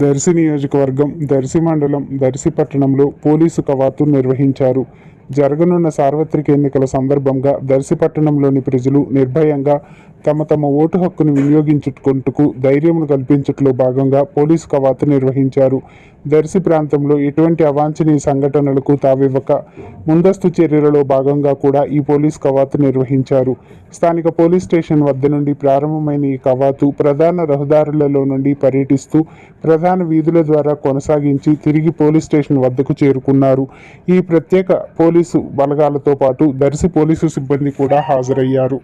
దర్శి నియోజకవర్గం దర్శి మండలం దర్శి పట్టణంలో పోలీసు కవాతు నిర్వహించారు. జరగనున్న సార్వత్రిక ఎన్నికల సందర్భంగా దర్శిపట్టణంలోని ప్రజలు నిర్భయంగా తమ తమ ఓటు హక్కును వినియోగించుకుంటూ ధైర్యం కల్పించట్లో భాగంగా పోలీసు కవాతు నిర్వహించారు. దర్శి ప్రాంతంలో ఎటువంటి అవాంఛనీయ సంఘటనలకు తావివ్వక ముందస్తు చర్యలలో భాగంగా కూడా ఈ పోలీస్ కవాతు నిర్వహించారు. స్థానిక పోలీస్ స్టేషన్ వద్ద నుండి ప్రారంభమైన ఈ కవాతు ప్రధాన రహదారులలో నుండి పర్యటిస్తూ ప్రధాన వీధుల ద్వారా కొనసాగించి తిరిగి పోలీస్ స్టేషన్ వద్దకు చేరుకున్నారు. ఈ ప్రత్యేక పోలీస్ పోలీసు బలగాలతో పాటు దర్శి పోలీసు సిబ్బంది కూడా హాజరయ్యారు.